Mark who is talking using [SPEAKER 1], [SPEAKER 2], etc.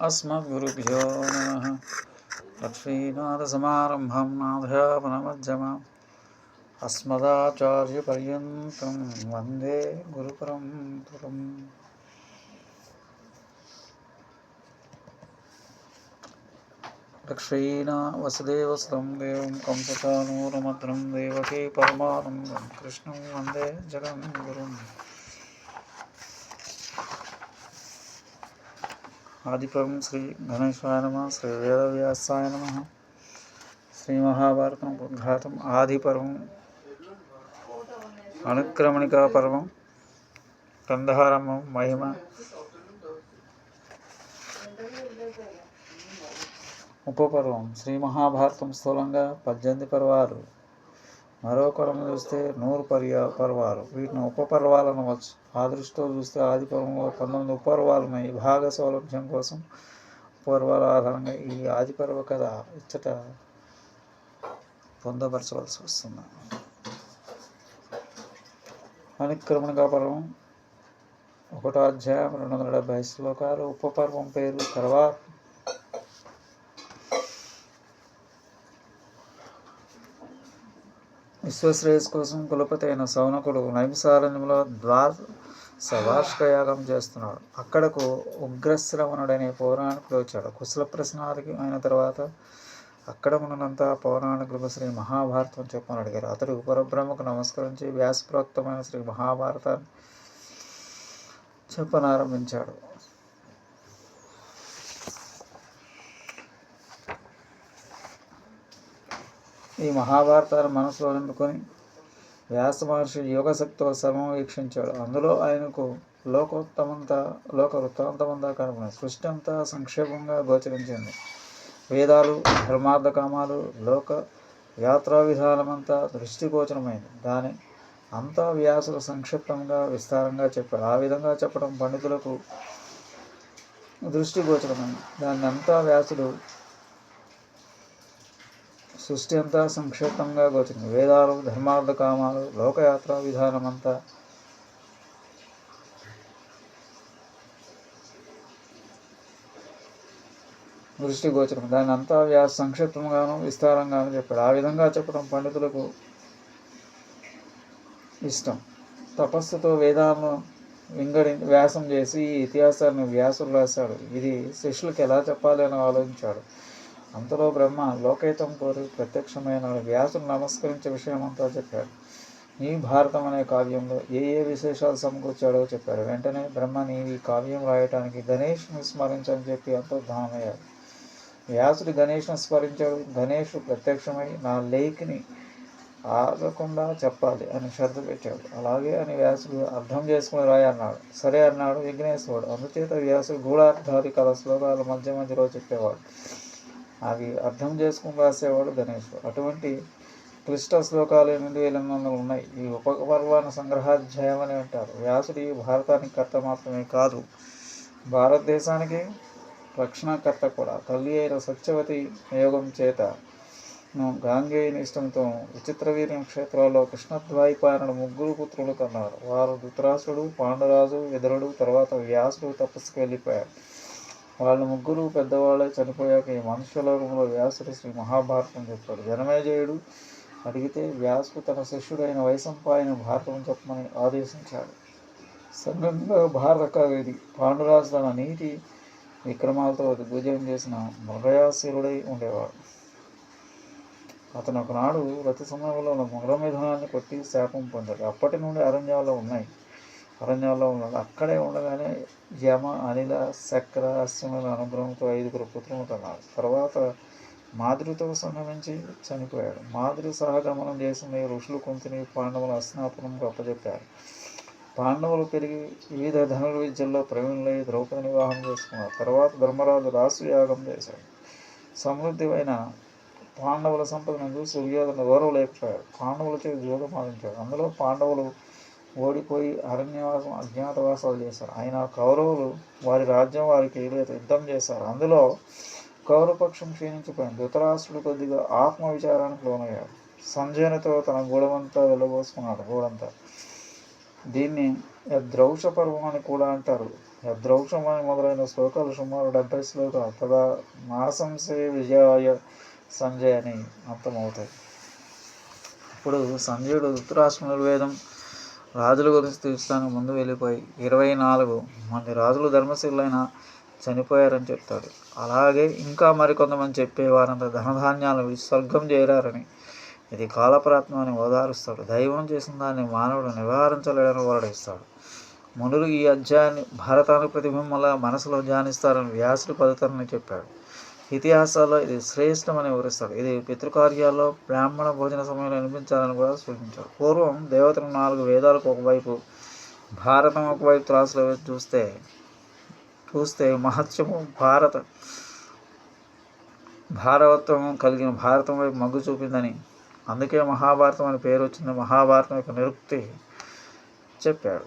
[SPEAKER 1] अस्मद्गुरुभ्यो नमः। लक्ष्मीनाथसमारम्भां नाथयापनमध्यमाम् अस्मदाचार्यपर्यन्तं वंदे गुरुपरम्परम्। लक्ष्मीना वसुदेवसुतं देवं कंसचानूरमद्रं देवकी परमानन्दं कृष्णं वंदे जगन्गुरुम्। ఆదిపర్వం శ్రీ గణేశాయ నమ శ్రీ వేదవ్యాసాయ నమ. శ్రీ మహాభారతం ఉద్ఘాతం ఆదిపర్వం. అనుక్రమణికా పర్వం. కందహారమం మహిమ. ఉపపర్వం. శ్రీ మహాభారతం స్థూలంగా పద్దెనిమిది పర్వాలు. మరో కొలము చూస్తే నూరు పర్యా పర్వాలు. వీటిని ఉపపర్వాలు అనవచ్చు ఆ దృష్టితో చూస్తే ఆది పర్వంలో పంతొమ్మిది ఉపర్వాలు ఉన్నాయి భాగ సౌలభ్యం కోసం పర్వాల ఆధారంగా ఈ ఆది పర్వ కథ ఇచ్చట పొందపరచవలసి వస్తుంది. అనుక్రమణగా పర్వం ఒకటో అధ్యాయం రెండు వందల డెబ్బై శ్లోకాలు. ఉపపర్వం పేరు తర్వాత విశ్వశ్రేయస్ కోసం కులపతి అయిన సౌనకుడు నైమిసారణ్యంలో ద్వా సవార్షిక యాగం చేస్తున్నాడు. అక్కడకు ఉగ్రశ్రవణుడనే పౌరాణికుడు వచ్చాడు. కుశల ప్రశ్నాలకి అయిన తర్వాత అక్కడ ఉన్నంతా పౌరాణికులకు శ్రీ మహాభారతం చెప్పని అడిగారు. అతడు పరబ్రహ్మకు నమస్కరించి వ్యాసప్రోక్తమైన శ్రీ మహాభారతాన్ని చెప్పనారంభించాడు. ఈ మహాభారతాన్ని మనసులో నింపుకొని వ్యాస మహర్షి యోగశక్తితో సర్వం వీక్షించాడు. అందులో ఆయనకు లోకోత్తమంతా లోక వృత్తాంతమంతా కనపడింది. సృష్టి అంతా సంక్షేపంగా గోచరించింది. వేదాలు ధర్మార్థకామాలు లోక యాత్రా విధానమంతా దృష్టిగోచరమైంది. దాని అంతా వ్యాసులు సంక్షిప్తంగా విస్తారంగా చెప్పారు. ఆ విధంగా చెప్పడం పండితులకు దృష్టిగోచరమైంది. దాన్ని అంతా వ్యాసుడు సృష్టి అంతా సంక్షిప్తంగా గోచరింది వేదాలు ధర్మార్థ కామాలు లోకయాత్ర విధానమంతా దృష్టి గోచరం. దాన్ని అంతా వ్యాస సంక్షిప్తంగాను విస్తారంగాను చెప్పాడు. ఆ విధంగా చెప్పడం పండితులకు ఇష్టం. తపస్సుతో వేదాలను వింగడి వ్యాసం చేసి ఈ ఇతిహాసాన్ని వ్యాసులు రాశాడు. ఇది శిష్యులకు ఎలా చెప్పాలి అని ఆలోచించాడు. అంతలో బ్రహ్మ లోకైతం కోరి ప్రత్యక్షమైన వ్యాసును నమస్కరించే విషయమంతా చెప్పాడు. నీ భారతం అనే కావ్యంలో ఏ ఏ విశేషాలు సమకూర్చాడో చెప్పారు వెంటనే బ్రహ్మ నీవి కావ్యం రాయటానికి గణేష్ని స్మరించని చెప్పి అంతర్ధానమయ్యాడు వ్యాసుడు గణేష్ను స్మరించాడు. గణేష్ ప్రత్యక్షమై నా లేఖిని ఆగకుండా చెప్పాలి అని షరతు పెట్టాడు. అలాగే అని వ్యాసుడు అర్థం చేసుకుని రాయ అన్నాడు. సరే అన్నాడు విఘ్నేశ్వరుడు. అందుచేత వ్యాసుడు గూఢార్థాది కథ శ్లోకాల మధ్య మధ్యలో చెప్పేవాడు. అవి అర్థం చేసుకుని రాసేవాడు గణేష్ అటువంటి క్లిష్ట శ్లోకాలు ఎనిమిది వేల వందలు ఉన్నాయి. ఈ ఉపపర్వాన సంగ్రహాధ్యాయం అని అంటారు. వ్యాసుడు ఈ భారతానికి కర్త మాత్రమే కాదు. భారతదేశానికి రక్షణకర్త కూడా. తల్లి అయిన సత్యవతి నియోగం చేత గాంగేయుని ఇష్టంతో విచిత్రవీర్యం క్షేత్రాల్లో కృష్ణద్వైపాయనుడు ముగ్గురు పుత్రులు కన్నారు. వారు ధృతరాష్ట్రుడు పాండురాజు విదరుడు తర్వాత వ్యాసుడు తపస్సుకు వెళ్ళిపోయారు. వాళ్ళ ముగ్గురు పెద్దవాళ్ళే చనిపోయాక ఈ మనుష్యలోకంలో వ్యాసుడు శ్రీ మహాభారతం చెప్పాడు. జనమేజయుడు అడిగితే వ్యాసుడు తన శిష్యుడైన వైశంపాయన భారతం చెప్పమని ఆదేశించాడు. సంగంగా భారత కవిది పాండురాజు తన నీతి విక్రమాలతో దిగ్విజయం చేసిన మృగయాశీలుడై ఉండేవాడు. అతను ఒకనాడు రతి సమయంలో ఉన్న మిథునాన్ని కొట్టి శాపం పొందాడు. అప్పటి నుండి అరణ్యాల్లో ఉన్నాయి. అరణ్యాల్లో ఉన్నాడు. అక్కడే ఉండగానే యమ అనిల చక్ర అశ్వముల అనుగ్రహంతో ఐదుగురు పుత్రులు కన్నారు తర్వాత మాధురితో సంగమించి చనిపోయాడు. మాధురి సహగమనం చేసిన ఋషులు కొంతిని పాండవుల అస్నాపురం అప్పచెప్పారు పాండవులు పెరిగి వివిధ ధనుర్విద్యల్లో ప్రవీణులై ద్రౌపద వివాహం చేసుకున్నారు. తర్వాత ధర్మరాజు రాసు యాగం చేశాడు. సమృద్ధివైన పాండవుల సంపదను చూసి దుర్యోధన గౌరవలేకపోయాడు పాండవులచే జోగం ఆడించాడు అందులో పాండవులు ఓడిపోయి అరణ్యవాసం అజ్ఞాతవాసాలు చేశారు. అయినా కౌరవులు వారి రాజ్యం వారికి యుద్ధం చేశారు అందులో కౌరవపక్షం క్షీణించిపోయింది. ధృతరాష్ట్రుడు కొద్దిగా ఆత్మవిచారానికి లోనయ్యాడు. సంజయునితో తన గూడమంతా వెళ్ళబోసుకున్నాడు గూడంతా దీన్ని ద్రౌష పర్వం అని కూడా అంటారు. యద్రౌక్షమని మొదలైన శ్లోకాలు సుమారు డెబ్బై శ్లోకాలు. తదా మాసంసే విజయాయ సంజయ్ అని అంతమవుతాయి ఇప్పుడు సంజయుడు ధృతరాష్ట్రముల వేదం రాజుల గురించి తీర్చడానికి ముందు వెళ్ళిపోయి ఇరవై నాలుగు మంది రాజులు ధర్మశీలైన చనిపోయారని చెప్తాడు. అలాగే ఇంకా మరికొంతమంది చెప్పేవారంత ధనధాన్యాలను ధనధాన్యాలు స్వర్గం చేరారని. ఇది కాలప్రాత్మ అని ఓదారుస్తాడు. దైవం చేసిన దాన్ని మానవుడు నివారించలేడని వెల్లడిస్తాడు మునులు ఈ అధ్యాయాన్ని భారతానికి ప్రతిబింబంలా మనసులో ధ్యానిస్తారని వ్యాసుడు పలుతారని చెప్పాడు. ఇతిహాసాల్లో ఇది శ్రేష్టమని వివరిస్తాడు. ఇది పితృకార్యాల్లో బ్రాహ్మణ భోజన సమయంలో అనిపించాలని కూడా సూచించాడు. పూర్వం దేవతలు నాలుగు వేదాలకు ఒకవైపు భారతం ఒకవైపు త్రాసులో చూస్తే చూస్తే మహత్యము భారత భారవత్వం కలిగిన భారతం వైపు మగ్గు చూపిందని అందుకే మహాభారతం అని పేరు వచ్చింది మహాభారతం యొక్క నిరుక్తి చెప్పాడు.